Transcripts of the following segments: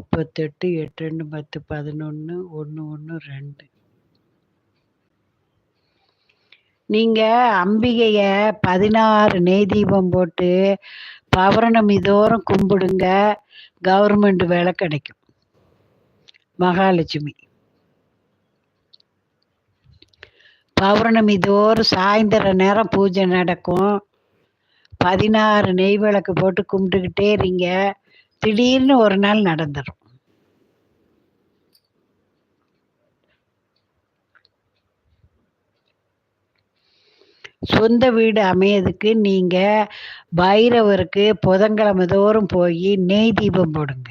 முப்பத்தெட்டு எட்டு ரெண்டு பத்து பதினொன்று ஒன்று ஒன்று ரெண்டு. நீங்கள் அம்பிகையை பதினாறு நெய் தீபம் போட்டு பௌர்ணமி தோறும் கும்பிடுங்க. கவர்மெண்ட் வேலை கிடைக்கும். மகாலட்சுமி. பௌர்ணமி தோறும் சாயந்தர நேரம் பூஜை நடக்கும். பதினாறு நெய் விளக்கு போட்டு கும்பிட்டுக்கிட்டே இருங்க. திடீர்னு ஒரு நாள் நடந்துடும் சொந்த வீடு அமையதுக்கு நீங்கள் பைரவருக்கு புதன்கிழமை தோறும் போய் நெய் தீபம் போடுங்க.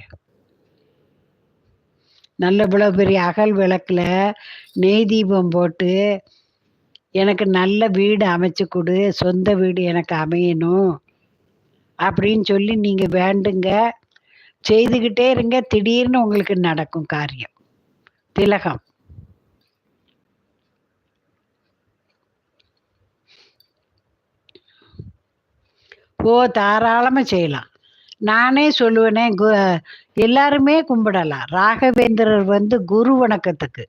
நல்ல இவ்வளோ பெரிய அகல் விளக்கில் நெய் தீபம் போட்டு எனக்கு நல்ல வீடு அமைச்சு கொடு சொந்த வீடு எனக்கு அமையணும் அப்படின்னு சொல்லி நீங்கள் வேண்டுங்க. செய்துக்கிட்டே இருங்க திடீர்னு உங்களுக்கு நடக்கும் காரியம். திலகம். ஓ தாராளமாக செய்யலாம். நானே சொல்லுவேனே கு எல்லாருமே கும்பிடலாம். ராகவேந்திரர் வந்து குரு வணக்கத்துக்கு.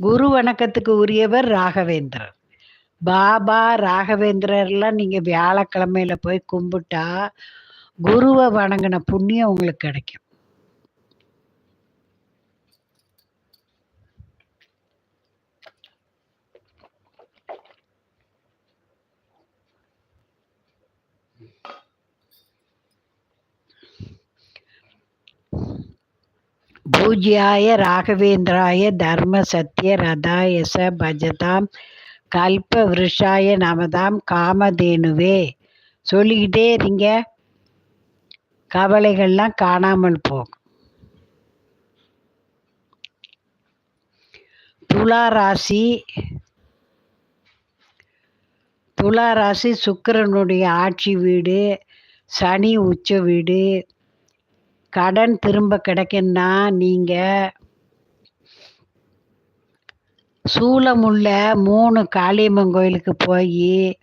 குரு வணக்கத்துக்கு உரியவர் ராகவேந்திரர். பாபா ராகவேந்திரர்லாம் நீங்கள் வியாழக்கிழமையில போய் கும்பிட்டா குருவை வணங்கின புண்ணியம் உங்களுக்கு கிடைக்கும். பூஜ்யாய ராகவேந்திராய தர்ம சத்ய ரதாயச பஜதாம் கல்ப விருஷாய நமதாம் காமதேனுவே. சொல்லிக்கிட்டே இருங்க. கவலைகள்லாம் காணாமல் போகும். துலா ராசி துலா ராசி சுக்கரனுடைய ஆட்சி வீடு சனி உச்ச வீடு. கடன் திரும்ப கிடைக்குன்னா நீங்கள் சூலமுள்ள மூணு காளியம்மன் கோயிலுக்கு போய்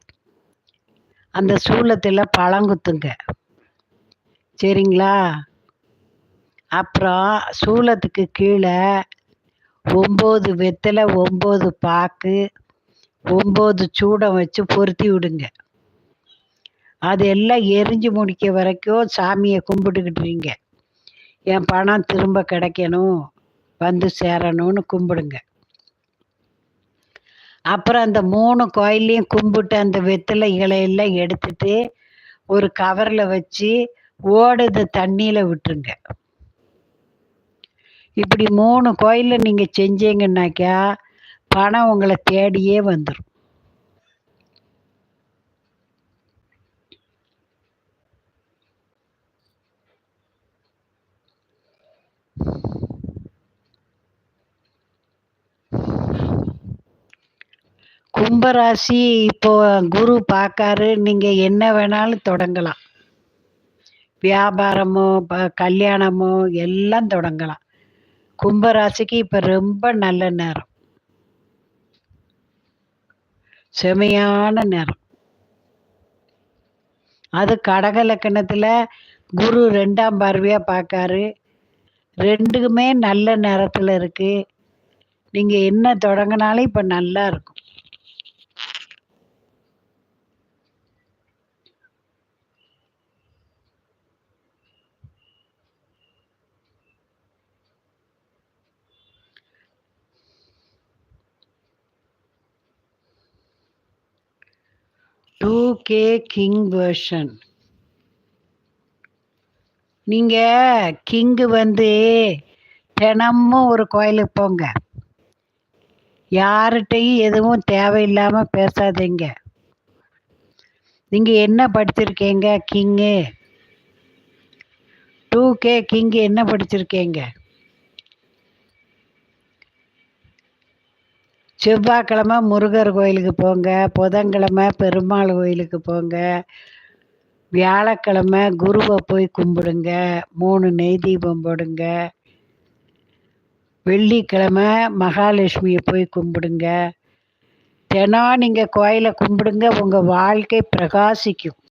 அந்த சூளத்தில் பழங்குத்துங்க சரிங்களா? அப்புறம் சூளத்துக்கு கீழே ஒம்பது வெத்தலை ஒம்பது பாக்கு ஒம்பது சூடம் வச்சு பொருத்தி விடுங்க. அது எல்லாம் எரிஞ்சு முடிக்க வரைக்கும் சாமியை கும்பிட்டுக்கிட்டுறீங்க என் பணம் திரும்ப கிடைக்கணும். வந்து சேரணும்னு கும்பிடுங்க. அப்புறம் அந்த மூணு கோயிலையும் கும்பிட்டு அந்த வெத்தலை இலையெல்லாம் எடுத்துட்டு ஒரு கவரில் வச்சு ஓடுது தண்ணியில் விட்டுருங்க. இப்படி மூணு கோயிலில் நீங்கள் செஞ்சீங்கன்னாக்கா பணம் உங்களை தேடியே வந்துடும் கும்பராசி இப்போ குரு பார்க்காரு நீங்கள் என்ன வேணாலும் தொடங்கலாம். வியாபாரமோ கல்யாணமோ எல்லாம் தொடங்கலாம். கும்பராசிக்கு இப்போ ரொம்ப நல்ல நேரம். செமையான நேரம். அது கடக லக்கணத்தில் குரு ரெண்டாம் பார்வையாக பார்க்காரு ரெண்டுக்குமே நல்ல நேரத்தில் இருக்குது நீங்கள் என்ன தொடங்கினாலும் இப்போ நல்லா இருக்கும். டூ கே கிங் வேர்ஷன் நீங்கள் கிங்கு வந்து தினமும் ஒரு கோயிலுக்கு போங்க. யார்கிட்டையும் எதுவும் தேவையில்லாமல் பேசாதீங்க. நீங்கள் என்ன படிச்சிருக்கீங்க கிங்கு டூ கே கிங்கு என்ன படிச்சிருக்கீங்க? செவ்வாய்க்கிழமை முருகர் கோயிலுக்கு போங்க புதன்கிழமை பெருமாள் கோயிலுக்கு போங்க வியாழக்கிழமை குருவை போய் கும்பிடுங்க மூணு நெய் தீபம் போடுங்க வெள்ளிக்கிழமை மகாலட்சுமியை போய் கும்பிடுங்க. தினம் நீங்கள் கோயிலை கும்பிடுங்க உங்கள் வாழ்க்கை பிரகாசிக்கும்.